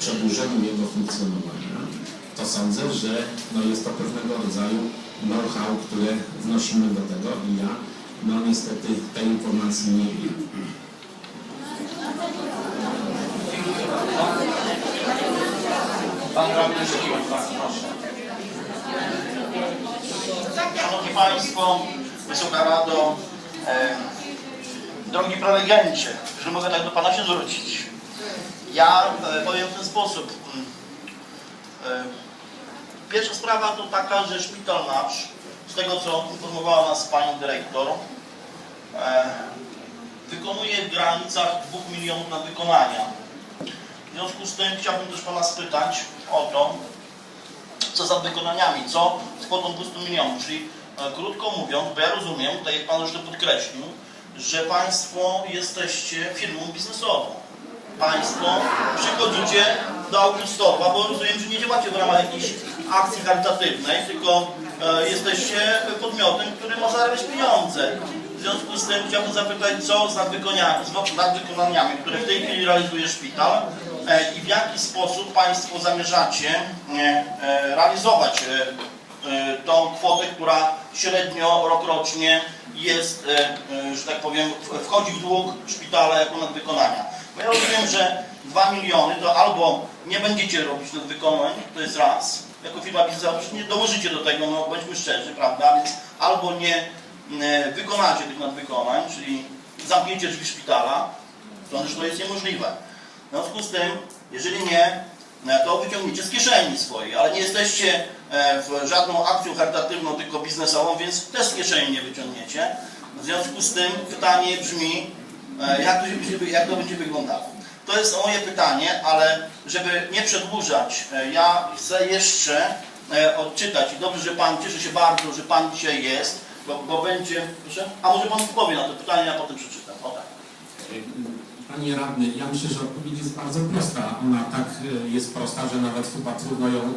przedłużeniu jego funkcjonowania, to sądzę, że no jest to pewnego rodzaju know-how, które wnosimy do tego i ja no niestety tej informacji nie wiem. Pan radny Szykiewicz, bardzo proszę. Szanowni Państwo, Wysoka Rado, e, drogi prelegencie, że mogę tak do Pana się zwrócić. Ja e, powiem w ten sposób. Mm, E, pierwsza sprawa to taka, że szpital nasz, z tego co informowała nas Pani Dyrektor, e, wykonuje w granicach 2 milionów na wykonania. W związku z tym chciałbym też Pana spytać o to, co za wykonaniami, co z kwotą 200 milionów, czyli krótko mówiąc, bo ja rozumiem, jak Pan już to podkreślił, że Państwo jesteście firmą biznesową. Państwo przychodzicie do Augustowa, bo rozumiem, że nie działacie w ramach jakiejś akcji charytatywnej, tylko e, jesteście podmiotem, który ma zarabiać pieniądze. W związku z tym chciałbym zapytać, co z nadwykonaniami, które w tej chwili realizuje szpital e, i w jaki sposób Państwo zamierzacie e, e, realizować e, e, tą kwotę, która średnio rokrocznie jest, e, e, że tak powiem, wchodzi w dług szpitala jako nadwykonania. Bo ja rozumiem, że 2 miliony to albo nie będziecie robić nadwykonań, to jest raz, jako firma biznesowa nie dołożycie do tego, no bądźmy szczerzy, prawda, więc albo nie e, wykonacie tych nadwykonań, czyli zamknięcie drzwi szpitala, to to jest niemożliwe. W związku z tym, jeżeli nie, to wyciągniecie z kieszeni swojej, ale nie jesteście e, w żadną akcją charytatywną, tylko biznesową, więc też z kieszeni nie wyciągniecie. W związku z tym pytanie brzmi, e, jak to, się- jak to będzie wyglądało. To jest moje pytanie, ale żeby nie przedłużać, e, ja chcę jeszcze e, odczytać i dobrze, że Pan, cieszę się bardzo, że Pan dzisiaj jest, bo, bo będzie, proszę, a może Pan odpowie na to pytanie, a potem przeczytam. O tak. Panie radny, ja myślę, że odpowiedź jest bardzo prosta. Ona tak e, jest prosta, że nawet chyba trudno ją e,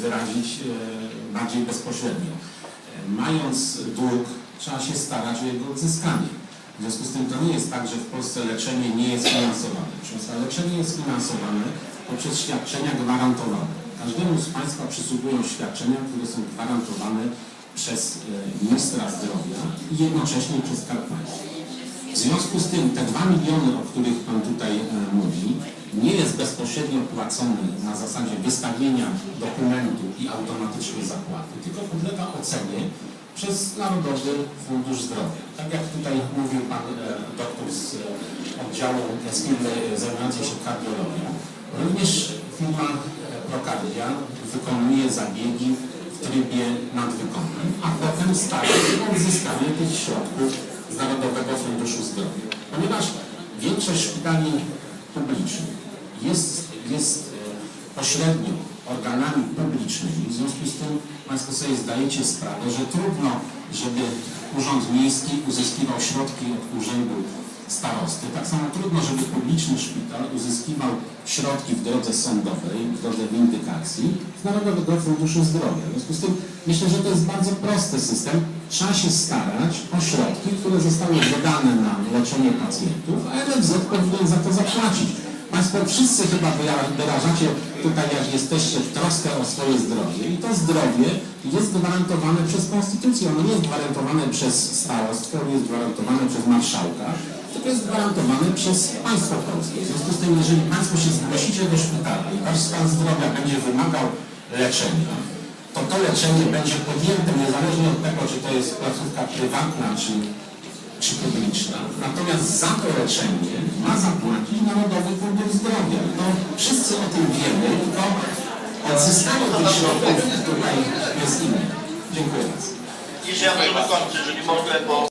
wyrazić e, bardziej bezpośrednio. E, Mając dług, trzeba się starać o jego odzyskanie. W związku z tym to nie jest tak, że w Polsce leczenie nie jest finansowane. Państwa, leczenie jest finansowane poprzez świadczenia gwarantowane. Każdemu z Państwa przysługują świadczenia, które są gwarantowane przez e, ministra zdrowia i jednocześnie przez Skarb Państwa. W związku z tym te 2 miliony, o których Pan tutaj e, mówi, nie jest bezpośrednio płacony na zasadzie wystawienia dokumentu i automatycznej zapłaty, tylko podlega ocenie przez Narodowy Fundusz Zdrowia. Tak jak tutaj mówił Pan e, doktor z e, oddziału z firmy zajmującej się kardiologią, również firma Procardia wykonuje zabiegi w trybie nadwykonań, a potem stara się o uzyskanie tych środków z Narodowego Funduszu Zdrowia. Ponieważ większość szpitali publicznych jest, jest e, pośrednio organami publicznymi, w związku z tym Państwo sobie zdajecie sprawę, że trudno, żeby Urząd Miejski uzyskiwał środki od Urzędu Starosty. Tak samo trudno, żeby publiczny szpital uzyskiwał środki w drodze sądowej, w drodze windykacji z Narodowego Funduszu Zdrowia. W związku z tym myślę, że to jest bardzo prosty system. Trzeba się starać o środki, które zostały wydane na leczenie pacjentów, a NFZ powinien za to zapłacić. Państwo wszyscy chyba wyra- wyrażacie tutaj, jak jesteście, troskę o swoje zdrowie i to zdrowie jest gwarantowane przez Konstytucję. Ono nie jest gwarantowane przez starostwo, nie jest gwarantowane przez marszałka, tylko jest gwarantowane przez państwo polskie. W związku z tym, jeżeli Państwo się zgłosicie do szpitala i Wasz stan zdrowia będzie wymagał leczenia, to to leczenie będzie podjęte niezależnie od tego, czy to jest placówka prywatna, czy czy publiczna. Natomiast za to leczenie ma zapłacić Narodowy Fundusz Zdrowia. To wszyscy o tym wiemy, tylko odzyskanie tych środków tutaj jest inne. Dziękuję bardzo. Jeszcze ja może dokończę, jeżeli mogę, bo